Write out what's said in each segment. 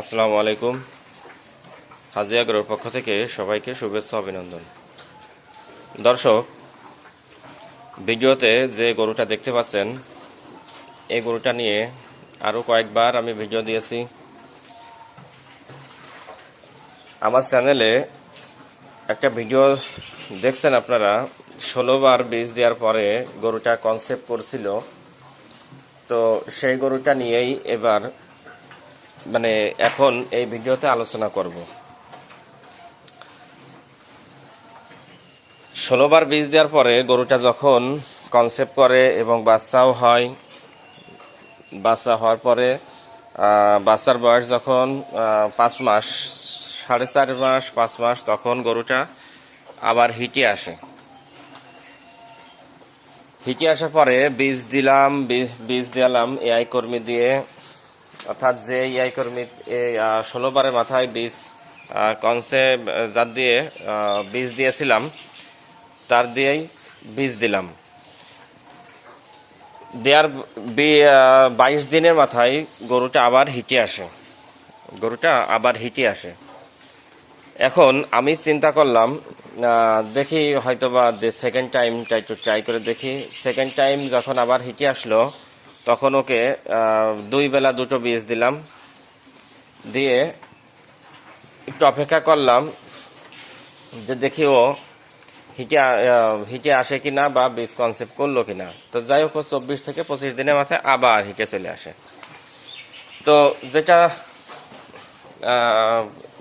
আসসালামু আলাইকুম। হাজি গ্রোর পক্ষ থেকে সবাইকে শুভেচ্ছা, অভিনন্দন। দর্শক, ভিডিওতে যে গরুটা দেখতে পাচ্ছেন, এই গরুটা নিয়ে আরও কয়েকবার আমি ভিডিও দিয়েছি। আমার চ্যানেলে একটা ভিডিও দেখছেন আপনারা ষোলোবার বীজ দেওয়ার পরে গরুটা কনসেপ্ট করছিল। তো সেই গরুটা নিয়েই এবার মানে এখন এই ভিডিওতে আলোচনা করব। ষোলোবার বীজ দেওয়ার পরে গরুটা যখন কনসেপ্ট করে এবং বাচ্চাও হয়, বাচ্চা হওয়ার পরে বাচ্চার বয়স যখন পাঁচ মাস, সাড়ে চার মাস, পাঁচ মাস, তখন গরুটা আবার হিটে আসে। হিটে আসার পরে বীজ দিলাম, বীজ- দিলাম এআই কর্মী দিয়ে অর্থাৎ যে এআই কর্মী এই আহ, ষোলো বারের মাথায় বীজ কনসে যার দিয়ে বীজ দিয়েছিলাম তার দিয়েই বীজ দিলাম। দেওয়ার বি- বাইশ দিনের মাথায় গরুটা আবার হিটে আসে। গরুটা আবার হিটে আসে। এখন আমি চিন্তা করলাম দেখি হয়তোবা সেকেন্ড টাইমটা একটু ট্রাই করে দেখি। সেকেন্ড টাইম যখন আবার হিটে আসলো তখন ওকে দুই বেলা দুটো বীজ দিলাম। দিয়ে একটু অপেক্ষা করলাম যে দেখি ও হিটে হিটে আসে কি না বা বীজ কনসেপ্ট করল কি না তো যাই হোক চব্বিশ থেকে পঁচিশ দিনের মাথায় আবার হিটে চলে আসে। তো যেটা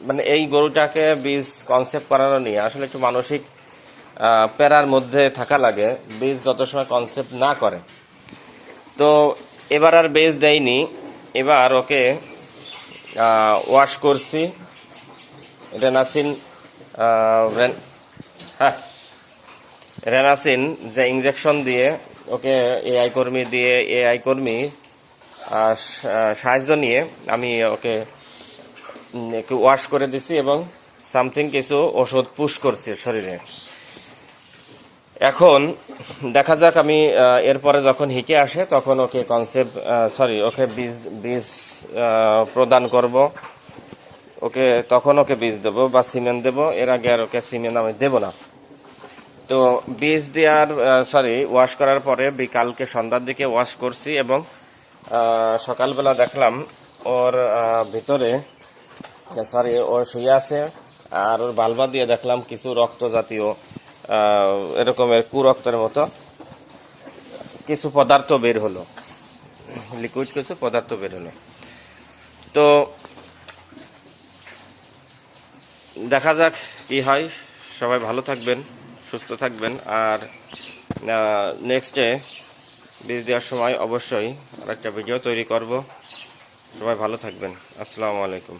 মানে এই গরুটাকে বীজ কনসেপ্ট করানো নিয়ে আসলে একটু মানসিক প্যারার মধ্যে থাকা লাগে। বীজ যত সময় কনসেপ্ট না করে তো এবার আর বেজ দেয়নি। এবার ওকে ওয়াশ করছি। আহ, রেন- হ্যাঁ রেনাসিন যে ইঞ্জেকশন দিয়ে ওকে এআই কর্মী দিয়ে এআই কর্মী সাহায্য নিয়ে আমি ওকে ওয়াশ করে দিছি এবং সামথিং কিছু ওষুধ পুশ করছি শরীরে। এখন দেখা যাক আমি এরপরে যখন হিটে আসে তখন ওকে কনসেপ্ট সরি ওকে বীজ বীজ প্রদান করব। ওকে, তখন ওকে বীজ দেবো বা সিমেন্ট দেবো। এর আগে আর ওকে সিমেন্ট আমি দেবো না। তো বীজ দেওয়ার সরি ওয়াশ করার পরে বিকালকে সন্ধ্যার দিকে ওয়াশ করছি এবং সকালবেলা দেখলাম ওর ভিতরে সরি ও শুয়ে আছে আর ওর বালবা দিয়ে দেখলাম কিছু রক্ত জাতীয় এরকমের কুরক্তের মতো কিছু পদার্থ বের হলো। লিকুইড কিছু পদার্থ বের হলো। তো দেখা যাক কি হয়। সবাই ভালো থাকবেন, সুস্থ থাকবেন। আর নেক্সটে বীজ দেওয়ার সময় অবশ্যই আর একটা ভিডিও তৈরি করব। সবাই ভালো থাকবেন। আসসালামু আলাইকুম।